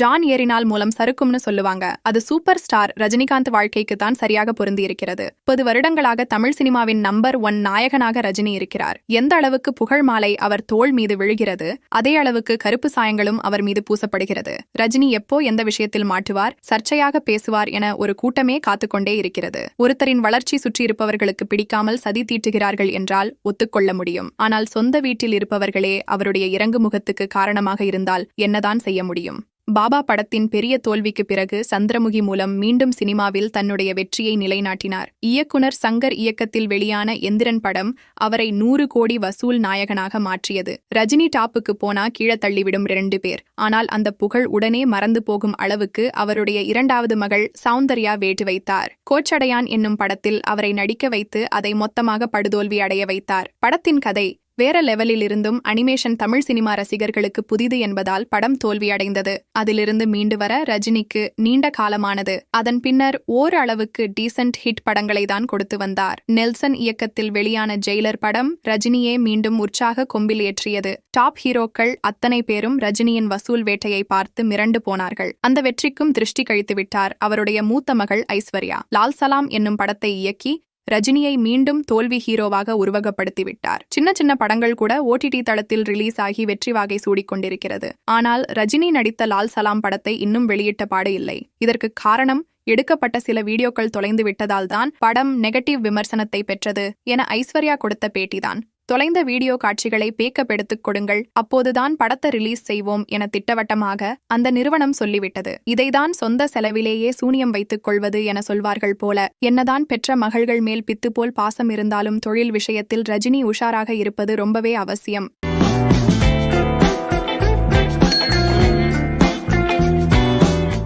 John ஏறினால் மூலம் சறுக்கும்னு சொல்லுவாங்க. அது சூப்பர் ஸ்டார் ரஜினிகாந்த் வாழ்க்கைக்கு தான் சரியாக பொருந்தி இருக்கிறது முப்பது வருடங்களாக தமிழ் சினிமாவின் நம்பர் ஒன் நாயகனாக ரஜினி இருக்கிறார். எந்த அளவுக்கு புகழ் மாலை அவர் தோள் மீது விழுகிறது அதே அளவுக்கு கருப்பு சாயங்களும் அவர் மீது பூசப்படுகிறது. ரஜினி எப்போ எந்த விஷயத்தில் மாட்டுவார் சர்ச்சையாக பேசுவார் என ஒரு கூட்டமே காத்துக்கொண்டே இருக்கிறது. ஒருத்தரின் வளர்ச்சி சுற்றியிருப்பவர்களுக்கு பிடிக்காமல் சதி தீட்டுகிறார்கள் என்றால் ஒத்துக்கொள்ள முடியும். ஆனால் சொந்த வீட்டில் இருப்பவர்களே அவருடைய இறங்கு முகத்துக்கு காரணமாக இருந்தால் என்னதான் செய்ய முடியும்? பாபா படத்தின் பெரிய தோல்விக்கு பிறகு சந்திரமுகி மூலம் மீண்டும் சினிமாவில் தன்னுடைய வெற்றியை நிலைநாட்டினார். இயக்குனர் சங்கர் இயக்கத்தில் வெளியான எந்திரன் படம் அவரை நூறு கோடி வசூல் நாயகனாக மாற்றியது. ரஜினி டாப்புக்கு போனா கீழே தள்ளிவிடும் இரண்டு பேர். ஆனால் அந்த புகழ் உடனே மறந்து போகும் அளவுக்கு அவருடைய இரண்டாவது மகள் சௌந்தர்யா வேட்டு வைத்தார். கோச்சடையான் என்னும் படத்தில் அவரை நடிக்க வைத்து அதை மொத்தமாக படுதோல்வி அடைய வைத்தார். படத்தின் கதை வேற லெவலில் இருந்தும் அனிமேஷன் தமிழ் சினிமா ரசிகர்களுக்கு புதிது என்பதால் படம் தோல்வியடைந்தது. அதிலிருந்து மீண்டு வர ரஜினிக்கு நீண்ட காலமானது. அதன் பின்னர் ஓரளவுக்கு டீசன்ட் ஹிட் படங்களை தான் கொடுத்து வந்தார். நெல்சன் இயக்கத்தில் வெளியான ஜெயிலர் படம் ரஜினியே மீண்டும் உற்சாக கொம்பில் ஏற்றியது. டாப் ஹீரோக்கள் அத்தனை பேரும் ரஜினியின் வசூல் வேட்டையை பார்த்து மிரண்டு போனார்கள். அந்த வெற்றிக்கும் திருஷ்டி கழித்து விட்டார் அவருடைய மூத்த மகள் ஐஸ்வர்யா. லால் சலாம் என்னும் படத்தை இயக்கி ரஜினியை மீண்டும் தோல்வி ஹீரோவாக உருவகப்படுத்திவிட்டார். சின்ன சின்ன படங்கள் கூட ஓடிடி தளத்தில் ரிலீஸ் ஆகி வெற்றி வாகை சூடிக்கொண்டிருக்கிறது. ஆனால் ரஜினி நடித்த லால் சலாம் படத்தை இன்னும் வெளியிட்ட பாடு இல்லை. இதற்கு காரணம் எடுக்கப்பட்ட சில வீடியோக்கள் தொலைந்து விட்டதால்தான் படம் நெகட்டிவ் விமர்சனத்தை பெற்றது என ஐஸ்வர்யா கொடுத்த பேட்டிதான். தொலைந்த வீடியோ காட்சிகளை பேக்கப் எடுத்துக் கொடுங்கள். அப்போதுதான் படத்தை ரிலீஸ் செய்வோம் என திட்டவட்டமாக அந்த நிறுவனம் சொல்லிவிட்டது. இதைதான் சொந்த செலவிலேயே சூனியம் வைத்துக் கொள்வது என சொல்வார்கள் போல. என்னதான் பெற்ற மகள்கள் மேல் பித்து போல் பாசம் இருந்தாலும் தொழில் விஷயத்தில் ரஜினி உஷாராக இருப்பது ரொம்பவே அவசியம்.